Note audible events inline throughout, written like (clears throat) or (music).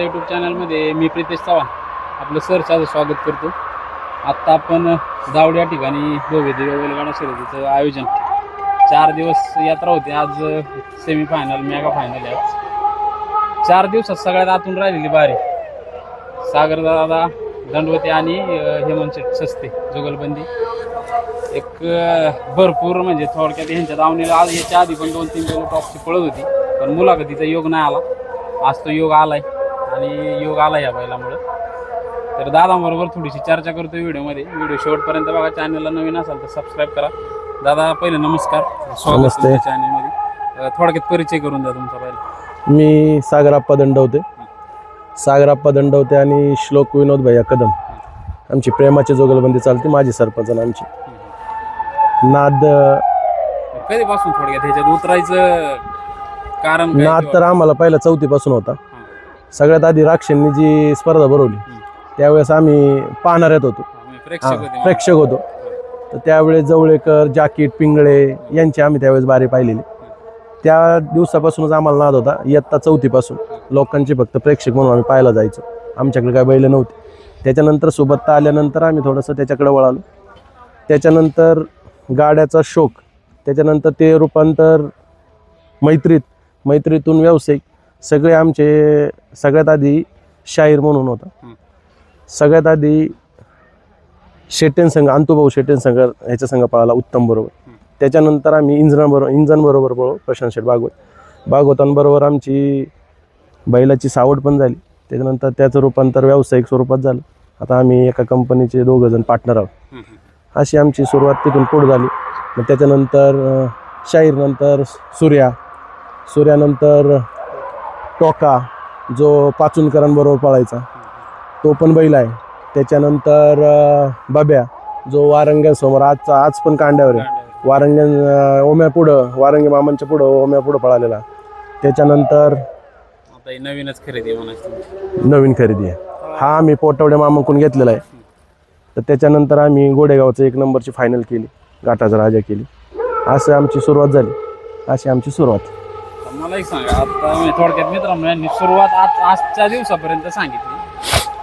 नादगावकडच्या YouTube चॅनलमध्ये मी प्रितेश चव्हाण. आपलं सरचं स्वागत करतो. आत्ता आपण दावड या ठिकाणी भव्यदेवी बैलगाडा शर्यतीचं आयोजन. चार दिवस यात्रा होती. आज सेमी फायनल मेगा फायनल आहे आज. चार दिवसात सगळ्यात आतून राहिलेली बारी. सागरदादा दंडवते आणि हेमंत सस्ते जुगलबंदी. एक भरपूर म्हणजे थोडक्यात ह्यांच्या दावणीला आज याच्या आधी पण दोन तीन बैल टॉपची पळत होती. पण मुलाखतीचा योग नाही आला. आज तो योग आलाय. आणि योग आला या बैलामुळं. तर दादाबरोबर थोडीशी चर्चा करतो व्हिडिओमध्ये. व्हिडिओ शेवटपर्यंत बघा. चॅनलला नवीन असाल तर सबस्क्राईब करा. दादा पहिले नमस्कार. स्वागत नमस्ते. चॅनलमध्ये थोडक्यात परिचय करून द्या तुमचा पहिला मी सागराप्पा दंडवते. सागराप्पा दंडवते आणि श्लोक विनोद भैया कदम. आमची प्रेमाची जोगलबंदी चालते. माझी सरपंच आणि आमची. नाद कधीपासून थोडक्यात ह्याच्यात उतरायचं कारण काय नाद तर आम्हाला पहिला चौथीपासून होता. सगळ्यात आधी राक्षांनी जी स्पर्धा भरवली त्यावेळेस आम्ही पाहणाऱ्यात होतो. हा, प्रेक्षक होते. प्रेक्षक होतो. तर त्यावेळेस जवळेकर जाकीट पिंगळे यांची आम्ही त्यावेळेस बारी पाहिलेली. त्या दिवसापासूनच आम्हाला नाद होता इयत्ता चौथीपासून. लोकांचे फक्त प्रेक्षक म्हणून आम्ही पाहायला जायचो. आमच्याकडे काय बैल नव्हते. त्याच्यानंतर सोबत आल्यानंतर आम्ही थोडंसं त्याच्याकडे वळालो. त्याच्यानंतर गाड्याचा शोक त्याच्यानंतर ते रूपांतर मैत्रीत मैत्रीतून व्यावसायिक सगळे आमचे सगळ्यात आधी शाहीर म्हणून होता. सगळ्यात आधी शेटेन संघ अंतुभाऊ शेटेन संघ ह्याच्या संघ पळाला उत्तम बरोबर. त्याच्यानंतर आम्ही इंजन बरोबर इंजन बरोबर पळू प्रशांत शेठ भागवत. भागवतांबरोबर आमची बैलाची सावड पण झाली. त्याच्यानंतर त्याचं रूपांतर व्यावसायिक स्वरूपात झालं. आता आम्ही एका कंपनीचे दोघं जण पार्टनर आहोत. अशी आमची सुरुवात तिथून पुढे झाली. मग त्याच्यानंतर शाहीरनंतर सूर्या. सूर्यानंतर टोका जो पाचुनकरांबरोबर पळायचा तो पण बैल आहे. त्याच्यानंतर बब्या जो वारंग्यांसमोर आजचा आज पण कांड्यावर आहे. वारंग्यां ओम्या पुढं वारंगी मामांच्या पुढं ओम्या पुढं पळालेला. त्याच्यानंतर नवीनच खरेदी. नवीन खरेदी आहे. हा आम्ही पोटवड्या मामांकडून घेतलेला आहे. तर त्याच्यानंतर आम्ही गोडेगावचं एक नंबरची फायनल केली. गाठाचा राजा केली. असं आमची सुरुवात झाली. अशी आमची सुरुवात. मला एक सांगा आता मी थोडक्यात मित्रांनो यांनी सुरुवात आज आजच्या दिवसापर्यंत सांगितली.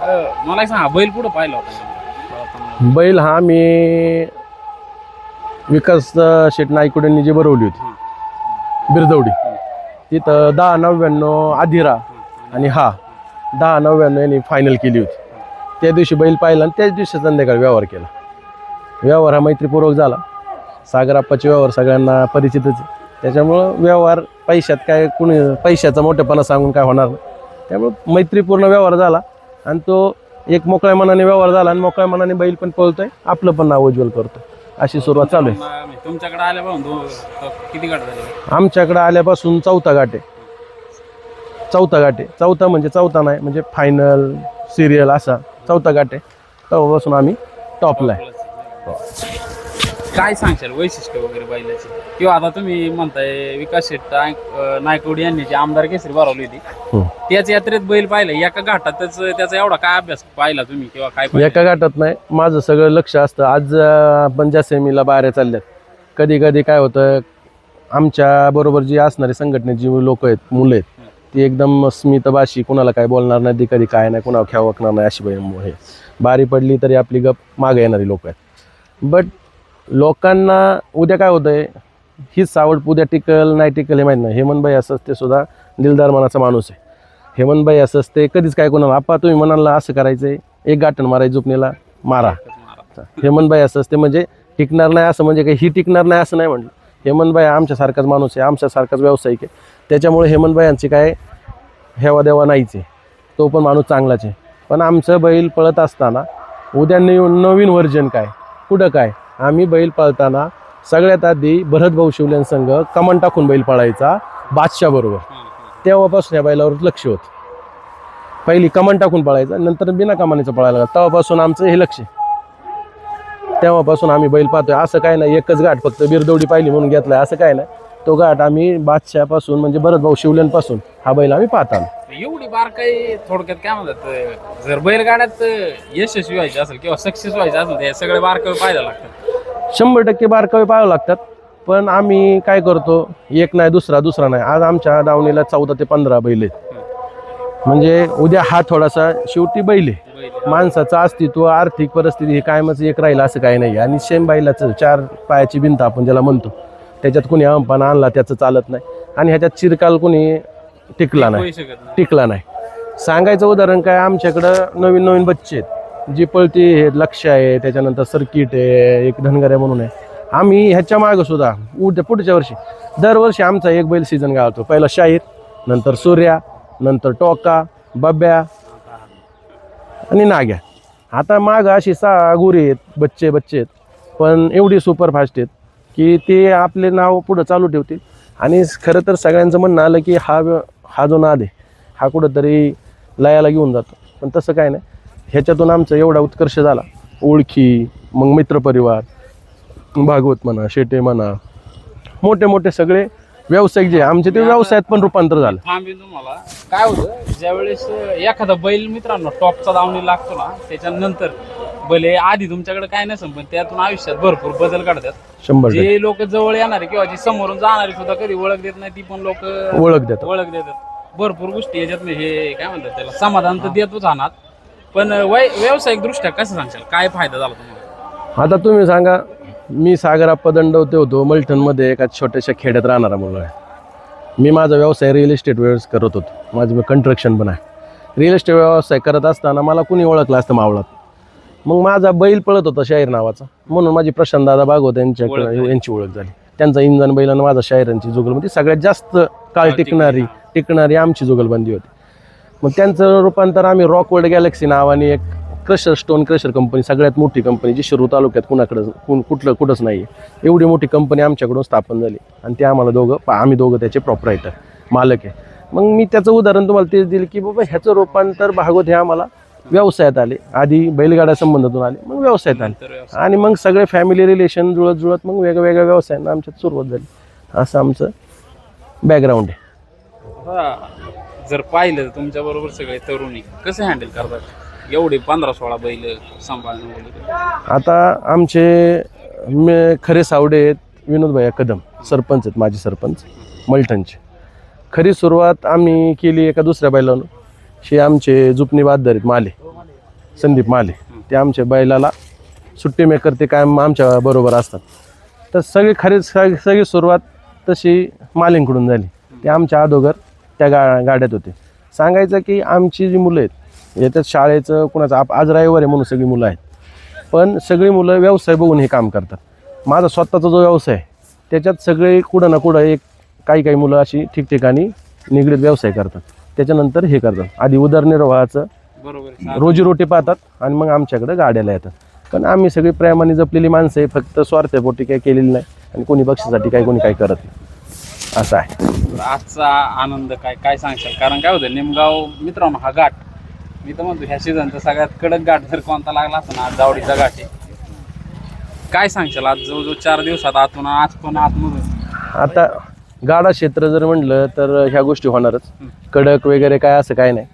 अं, मला एक सांगा बैल पुढं पाहिला होता. बैल हा मी विकास अं, शेठ नाईकुडेंनी जी भरवली होती. बिरदवडी. तिथं दहा नव्याण्णव आधिरा आणि हा दहा नव्याण्णव यांनी फायनल केली होती. त्या दिवशी बैल पाहिला आणि त्याच दिवशी संध्याकाळी व्यवहार केला. व्यवहार हा मैत्रीपूर्वक झाला. सागराप्पाचे व्यवहार सगळ्यांना परिचितच आहे. त्याच्यामुळं व्यवहार पैशात काय कुणी पैशाचा मोठेपणा सांगून काय होणार नाही. त्यामुळं मैत्रीपूर्ण व्यवहार झाला आणि तो एक मोकळ्या मनाने व्यवहार झाला आणि मोकळ्या मनाने बैल पण पळतोय आपलं पण नाव उज्ज्वल करतो अशी सुरुवात चालू आहे. तुमच्याकडे आल्या पाहून दो तो किती गाठ झाले? आमच्याकडे आल्यापासून चौथा गाठ आहे. चौथा गाठ आहे. चौथा म्हणजे चौथा नाही म्हणजे फायनल सिरियल असा चौथा गाठ आहे. तेव्हापासून आम्ही टॉपला आहे. काय सांगशाल वैशिष्ट्य वगैरे बैलाची? किंवा आता तुम्ही म्हणताय विकास शेट्ट नायकवडी यांनी जी आमदार केसरी भरवली होती. हं. त्याच यात्रेत बैल पाहिला एका घाटातच त्याचा एवढा काय अभ्यास पाहिला तुम्ही किंवा काय? एका गाठात नाही माझं सगळं लक्ष असतं. आज आपण ज्या सेमीला बाहेर चालल्यात कधी कधी काय होतं आमच्या बरोबर जी असणारी संघटनेची जी लोक आहेत मुलं आहेत ती एकदम स्मितभाषी कुणाला काय बोलणार नाही ती कधी काय नाही कुणाला खेळवकणार नाही अशी बाई हे बारी पडली तरी आपली गप मागे येणारी लोक आहेत. बट लोकांना उद्या काय होतं आहे हीच सावड उद्या टिकल नाही टिकल हे माहीत नाही. हेमंतबाई असंच ते सुद्धा दिलदार मनाचा माणूस आहे. हेमंतबाई असंच ते कधीच काय कोणाला आपा तुम्ही म्हणाला असं करायचं आहे एक गाठण मारायचं झोपणीला मारा. हेमंतबाई असं असते म्हणजे टिकणार नाही असं म्हणजे काही ही टिकणार नाही असं नाही म्हटलं हेमंतबाई आमच्यासारखाच माणूस आहे आमच्यासारखाच व्यावसायिक आहे. त्याच्यामुळे हेमंतबाईंची काय हेवा देवा नाहीच आहे. तो पण माणूस चांगलाच आहे. पण आमचं बैल पळत असताना उद्या नवीन नवीन व्हर्जन काय? कुठं काय? आम्ही बैल पळताना सगळ्यात आधी भरत भाऊ शिवलेन संघ कमन टाकून बैल पळायचा बादशाह बरोबर तेव्हापासून या बैलावर लक्ष होतं. पहिली कमान टाकून पळायचं नंतर बिना कमानीचं पळायला लागलं. तेव्हापासून आमचं हे लक्ष तेव्हापासून आम्ही बैल पाहतोय असं काय नाही एकच गाठ फक्त बिरदौडी पाहिली म्हणून घेतलाय असं काय नाही. तो गाठ आम्ही बादशाहपासून म्हणजे भरत भाऊ शिवल्यांपासून हा बैल आम्ही पाहता एवढी बारकाई थोडक्यात काय म्हणतात जर बैलगाड्यात यशस्वी व्हायचं असेल किंवा सक्सेस व्हायचं असेल तर हे सगळे बारकावे पाहायला लागतात. शंभर टक्के बारकावे पाहावं लागतात. पण आम्ही काय करतो एक नाही दुसरा दुसरा नाही. आज आमच्या दावणीला चौदा ते पंधरा बैल आहेत. म्हणजे उद्या हा थोडासा शेवटी बैल आहे. माणसाचं अस्तित्व आर्थिक परिस्थिती हे कायमच एक राहिलं असं काही नाही. आणि शेम बैलाचं चार पायाची भिंत आपण ज्याला म्हणतो त्याच्यात कोणी अंपाना आणला त्याचं चालत नाही. आणि ह्याच्यात चिरकाल कोणी टिकला नाही. टिकला नाही. सांगायचं उदाहरण काय आमच्याकडं नवीन नवीन बच्चे आहेत. जी पळती हे लक्ष आहे त्याच्यानंतर सर्किट आहे एक धनगऱ्या म्हणून आहे. आम्ही ह्याच्या मागं सुद्धा उद्या पुढच्या वर्षी दरवर्षी आमचा एक बैल सीझन गाळतो. पहिला शाहीर नंतर सूर्या नंतर टोका बब्या आणि नाग्या. आता मागं अशी सहा गुरे आहेत बच्चे बच्चे आहेत. पण एवढी सुपरफास्ट आहेत की ते आपले नाव पुढं चालू ठेवतील. आणि खरं तर सगळ्यांचं म्हणणं आलं की हा व्य- हा जो नाद आहे हा कुठंतरी लयाला घेऊन जातो. पण तसं काय नाही. ह्याच्यातून आमचा एवढा उत्कर्ष झाला. ओळखी मग मित्रपरिवार भागवत म्हणा शेटे म्हणा मोठे मोठे सगळे व्यावसायिक जे आमचे ते व्यवसायात पण रूपांतर झालं. तुम्हाला. काय होतं ज्यावेळेस एखादा बैल मित्रांनो टॉपचा दावणी लागतो ना त्याच्यानंतर बैल हे आधी तुमच्याकडे काय नसेल पण त्यातून आयुष्यात भरपूर बदल काढतात शंभर टक्के. जे लोक जवळ येणारे किंवा जी समोरून जाणारी सुद्धा कधी ओळख देत नाही ती पण लोक ओळख देतात. ओळख देतात. भरपूर गोष्टी याच्यात हे काय म्हणतात त्याला समाधान तर देतोच आणत पण वै व्यावसायिक दृष्ट्या कसं सांगशाल? काय फायदा झाला तुम्हाला? आता तुम्ही सांगा मी सागराप्पा दंडवते होतो मलठणमध्ये एका छोट्याशा खेड्यात राहणारा मुलगा आहे. मी माझा व्यवसाय रिअल इस्टेट व्यवसाय करत होतो. माझं मी कंस्ट्रक्शन पण आहे. रिअल इस्टेट व्यवसाय करत असताना मला कुणी ओळखलं असतं मावळात? मग माझा बैल पळत होता शाहीर नावाचा. म्हणून माझी प्रशांत दादा भागवत ओळख यांच्याकडे झाली. यांची ओळख झाली. त्यांचा इंजन बैल आणि माझा शाहिरांची जुगलबंदी. सगळ्यात जास्त काळ टिकणारी टिकणारी आमची जुगलबंदी होती. मग त्यांचं रूपांतर आम्ही रॉकवर्ल्ड गॅलेक्सी नावाने एक क्रशर स्टोन क्रशर कंपनी सगळ्यात मोठी कंपनी जी शिरू तालुक्यात कुणाकडं कुण कुठलं कुठंच नाही आहे एवढी मोठी कंपनी आमच्याकडून स्थापन झाली. आणि ते आम्हाला दोघं पा- आम्ही दोघं त्याचे प्रॉपरायटर मालक आहे. मग मी त्याचं उदाहरण तुम्हाला तेच दिलं की बाबा ह्याचं रूपांतर भागवत हे आम्हाला व्यवसायात आले. आधी बैलगाड्या संबंधातून आले मग व्यवसायात आले. आणि मग सगळे फॅमिली रिलेशन जुळत जुळत मग वेगवेगळ्या व्यवसायांना आमच्यात सुरुवात झाली. असं आमचं बॅकग्राऊंड आहे. जर पाहिलं तुमच्या बरोबर सगळे तरुणी कसे हँडल करतात? एवढे पंधरा सोळा बैल सांभाळणं वगैरे. आता आमचे मे खरे सावडे आहेत विनोद भैया कदम सरपंच आहेत माजी सरपंच मलठणचे. खरी सुरुवात आम्ही केली एका दुसऱ्या बैलानं. हे आमचे जुपनी बहादर आहेत माले संदीप माले. ते आमच्या बैलाला सुट्टी मेकर ते कायम आमच्या बरोबर असतात. तर सगळी खरी सग- सगळी सुरुवात तशी मालेंकडून झाली. ते आमच्या अगोदर त्या गा गाड्यात होते. सांगायचं की आमची जी मुलं आहेत याच्यात शाळेचं कुणाचं आप आज रविवार आहे म्हणून सगळी मुलं आहेत. पण सगळी मुलं व्यवसाय बघून हे काम करतात. माझा स्वतःचा जो व्यवसाय आहे त्याच्यात सगळे कुठं ना कुठं एक काही काही मुलं अशी ठिकठिकाणी निगडीत व्यवसाय करतात. त्याच्यानंतर हे करतात. आधी उदरनिर्वाहाचं बरोबर. रोजीरोटी पाहतात आणि मग आमच्याकडे गाड्याला येतात. पण आम्ही सगळी प्रेमाने जपलेली माणसं आहे फक्त स्वार्थपोटी काही केलेली नाही आणि कोणी बक्षीसाठी काही कोणी काही करत नाही. असं आहे. आजचा आनंद काय काय सांगशाल? कारण काय होतं निमगाव मित्रांनो हा घाट मी तर म्हणतो ह्या सीझनचा सगळ्यात कडक घाट जर कोणता लागला असता ना आज जावडीचा घाट आहे. काय सांगशाल आज जवळजवळ चार दिवसात आतून आज पण आतमधून आता गाडा क्षेत्र जर म्हटलं तर ह्या गोष्टी होणारच. कडक वगैरे काय असं काय नाही.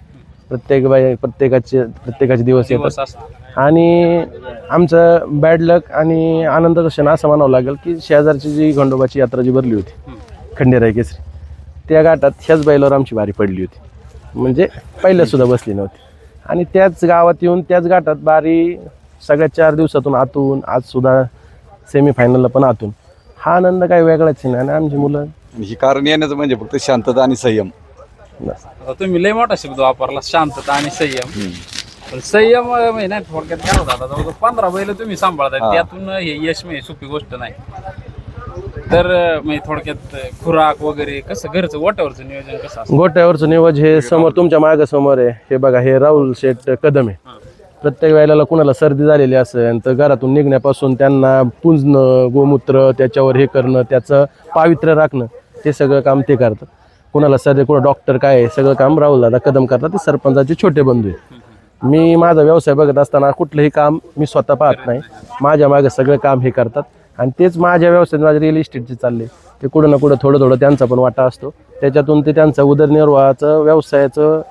प्रत्येक बाई प्रत्येकाचे प्रत्येकाचे दिवस येतात. दिवस असतो आणि आमचं बॅड लक आणि आनंदाचं क्षण असं म्हणावं लागेल की शेजारची जी खंडोबाची यात्रा जी भरली होती खंडेराय केसरी. त्या घाटात ह्याच बैलावर आमची बारी पडली होती. म्हणजे पहिल्या सुद्धा बसली नव्हती. आणि त्याच गावात येऊन त्याच घाटात बारी सगळ्या चार दिवसातून आतून आज सुद्धा सेमीफायनलला पण आतून. हा आनंद काही वेगळाच आहे ना आणि आमची मुलं? ही कारण येण्याचं म्हणजे फक्त शांतता आणि संयम. आता तुम्ही लय मोठा शब्द वापरला शांतता आणि संयम. पण संयम म्हणजे नाही थोडक्यात काय होतं पंधरा बैल तुम्ही सांभाळताय हा. त्यातून हे यश म्हणजे सोपी गोष्ट नाही. तर अं, म्हणजे थोडक्यात खुराक वगैरे कसं घरचं वाटावरचं नियोजन कसं असतं? गोट्यावरचं निवज हे समोर तुमच्या मागं समोर आहे. हे बघा हे राहुल शेठ कदम आहे. हा. प्रत्येक वेळेला कुणाला सर्दी झालेली असेल तर घरातून निघण्यापासून त्यांना पुंजणं गोमूत्र त्याच्यावर हे करणं त्याचं पावित्र्य राखणं ते सगळं काम ते करतात. कुणाला सर्दी कुणा डॉक्टर काय आहे सगळं काम राहुल दादा कदम करतात. ते सरपंचाचे छोटे बंधू आहे मी माझा व्यवसाय बघत असताना कुठलंही काम मी स्वतः पाहत नाही. माझ्या मागं सगळं काम हे करतात. आणि तेच माझ्या व्यवसायात माझ्या रिअल इस्टेटचे चालले ते कुठं ना कुठं थोडं थोडं त्यांचा पण वाटा असतो. त्याच्यातून ते त्यांचं उदरनिर्वाहाचं व्यवसायाचं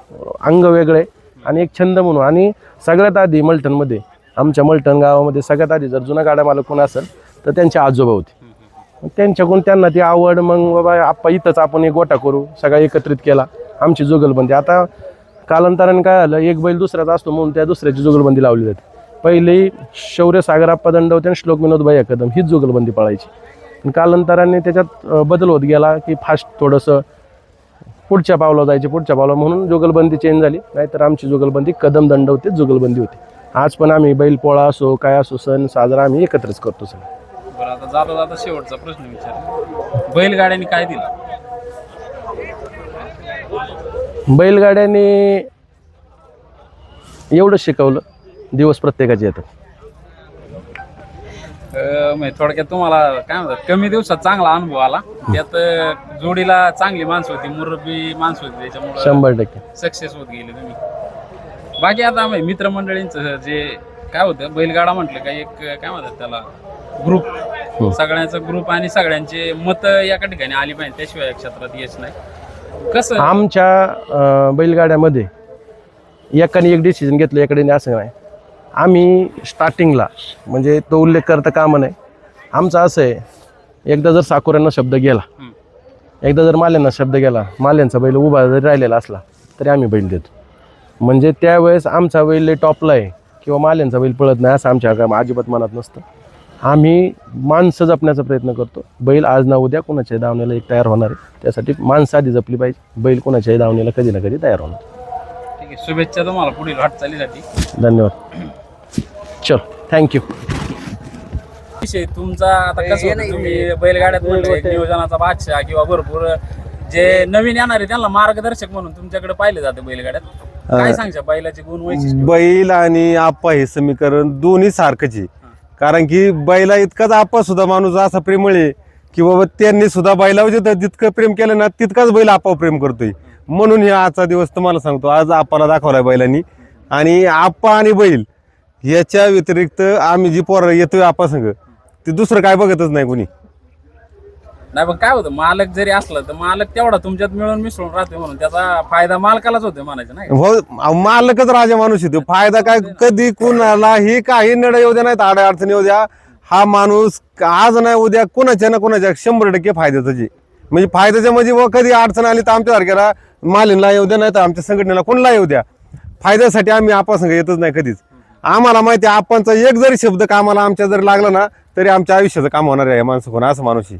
अंग वेगळं आहे. आणि एक छंद म्हणून. आणि सगळ्यात आधी मलठणमध्ये आमच्या मलठण गावामध्ये सगळ्यात आधी जर जुना गाड्या मालक कोण असेल तर त्यांचे आजोबा होते. त्यांच्याकडून त्यांना ती आवड मग बाबा आप्पा इथंच आपण एक गोटा करू सगळा एकत्रित केला. आमची जुगलबंदी. आता कालांतराने काय झालं एक बैल दुसऱ्याचा असतो म्हणून त्या दुसऱ्याची जुगलबंदी लावली जाते. पहिली शौर्य सागराप्पा दंडवते आणि श्लोक विनोदबाई कदम हीच जुगलबंदी पळायची. पण कालांतराने त्याच्यात बदल होत गेला की फास्ट थोडंसं पुढच्या पावला जायचे पुढच्या पावला म्हणून जुगलबंदी चेंज झाली. नाहीतर आमची जुगलबंदी कदम दंडवते जुगलबंदी होती. आज पण आम्ही बैलपोळा असो काय असो सण साजरा आम्ही एकत्रच करतो सगळं. बरं आता जाता जाता शेवटचा प्रश्न विचार बैलगाड्यांनी काय दिलं? बैलगाड्याने एवढं शिकवलं दिवस प्रत्येकाचे येतात. अं, म्हणजे थोडक्यात तुम्हाला काय म्हणतात कमी दिवसात चांगला अनुभव आला. त्यात अं, जोडीला चांगली माणसं होती मुरबी माणसं होती त्याच्यामुळे शंभर टक्के. सक्सेस होत गेले तुम्ही. बाकी आता म्हणजे मित्रमंडळींचं जे काय होतं बैलगाडा म्हटलं का एक काय म्हणतात त्याला ग्रुप सगळ्यांचा ग्रुप आणि सगळ्यांचे मत एका ठिकाणी आली पाहिजे त्याशिवाय या क्षेत्रात यश नाही. कसं? आमच्या अं, बैलगाड्यामध्ये एकाने एक डिसिजन घेतलं एकाने असं नाही. आम्ही स्टार्टिंगला म्हणजे तो उल्लेख करता कामा नाही आमचं असं आहे एकदा जर साकोऱ्यांना शब्द गेला. एकदा जर माल्यांना शब्द गेला माल्यांचा बैल उभा जरी राहिलेला असला तरी आम्ही बैल देतो. म्हणजे त्यावेळेस आमचा बैल टॉपला आहे किंवा माल्यांचा बैल पळत नाही असं आमच्या का- अजिबात मनात नसतं. आम्ही माणसं जपण्याचा प्रयत्न करतो. बैल आज ना उद्या कोणाच्याही दावणीला एक तयार होणार आहे. त्यासाठी माणसं आधी जपली पाहिजे. बैल कोणाच्याही दावणीला कधी ना कधी तयार होणार. ठीक आहे शुभेच्छा तुम्हाला पुढील वाटचालीसाठी धन्यवाद. (clears throat) चल थँक्यू विषय तुमचा आता कसं होतं, तुम्ही बैलगाड्यात एक नियोजनाचा बादशाह किंवा भरपूर जे नवीन येणारे त्यांना मार्गदर्शक म्हणून तुमच्याकडे पाहिले जाते बैलगाड्यात. काय सांगशा बैलाचे गुण वैशिष्ट्य? बैल आणि आप्पा हे समीकरण दोन्ही सारखंच आहे. कारण की बैला इतकाच आप्पा सुद्धा माणूस असा प्रेमळ आहे की बाबा त्यांनी सुद्धा बैलावर जिथं जितकं प्रेम केलं ना तितकाच बैल आप्पा प्रेम करतोय. म्हणून हे आजचा दिवस तुम्हाला सांगतो आज आप्पाला दाखवलाय बैलांनी. आणि आप्पा आणि बैल याच्या व्यतिरिक्त आम्ही जी पोरं येतोय आप्पा संग ते दुसरं काय बघतच नाही कोणी. नाही पण काय होतं मालक जरी असला तर मालक तेवढा तुमच्यात मिळून मिसळून राहते म्हणून. त्याचा फायदा मालकालाच होतो म्हणायचं नाही? हो मालकच राजा माणूस येतो फायदा काय कधी कुणाला ही काही नड येऊ द्या नाही आड्या अडचणी येऊ द्या. हा माणूस आज नाही उद्या कुणाच्या ना कुणाच्या शंभर टक्के फायद्याचं जे म्हणजे फायद्याच्या म्हणजे व कधी अडचण आली तर आमच्या सारख्याला मालीनला येऊ द्या नाही तर आमच्या संघटनेला कोणाला येऊ द्या. फायद्यासाठी आम्ही आपासंग येतच नाही कधीच. आम्हाला माहिती आहे आपांचा एक जरी शब्द कामाला आमच्या जर लागला ना तरी आमच्या आयुष्याचं काम होणार आहे माणसं कोण असं माणूस आहे.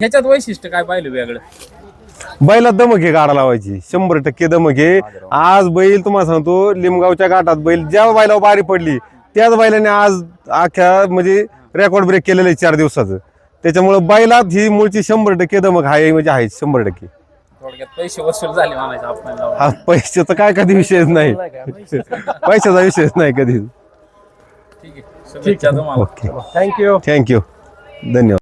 ह्याच्यात वैशिष्ट्य काय पाहिलं वेगळं? बैला दमक आहे गाडा लावायची शंभर टक्के दमक आहे आज बैल तुम्हाला सांगतो लिमगावच्या घाटात बैल ज्या बैलावर बारी पडली त्याच बैलाने आज अख्ख्या म्हणजे रेकॉर्ड ब्रेक केलेलं आहे चार दिवसाचं. त्याच्यामुळे बैलात ही मूळची शंभर टक्के दमक आहे म्हणजे आहे शंभर टक्के. थोडक्यात पैसे वसूल झाले म्हणायचं आपण जाऊन. हा पैशाचा काय कधी विषयच नाही. पैशाचा विषयच नाही कधी. ठीक आहे शुभेच्छा तुम्हाला. ओके. थँक्यू थँक्यू धन्यवाद.